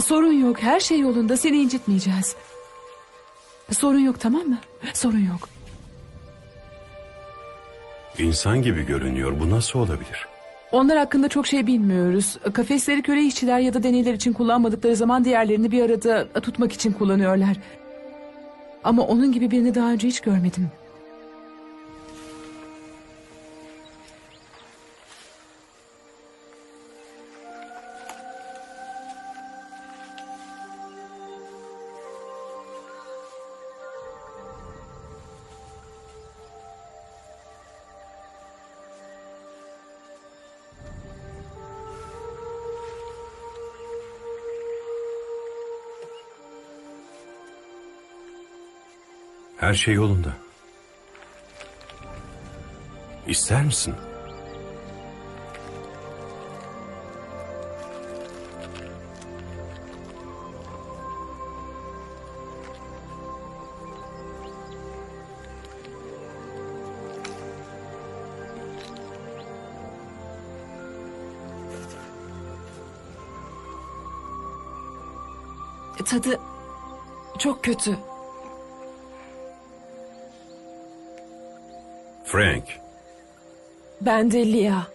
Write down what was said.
Sorun yok. Her şey yolunda. Seni incitmeyeceğiz. Sorun yok tamam mı? Sorun yok. İnsan gibi görünüyor. Bu nasıl olabilir? Onlar hakkında çok şey bilmiyoruz. Kafesleri köle işçiler ya da deneyler için kullanmadıkları zaman diğerlerini bir arada tutmak için kullanıyorlar. Ama onun gibi birini daha önce hiç görmedim. Her şey yolunda. İster misin? Tadı çok kötü. Frank, Ben de Lia.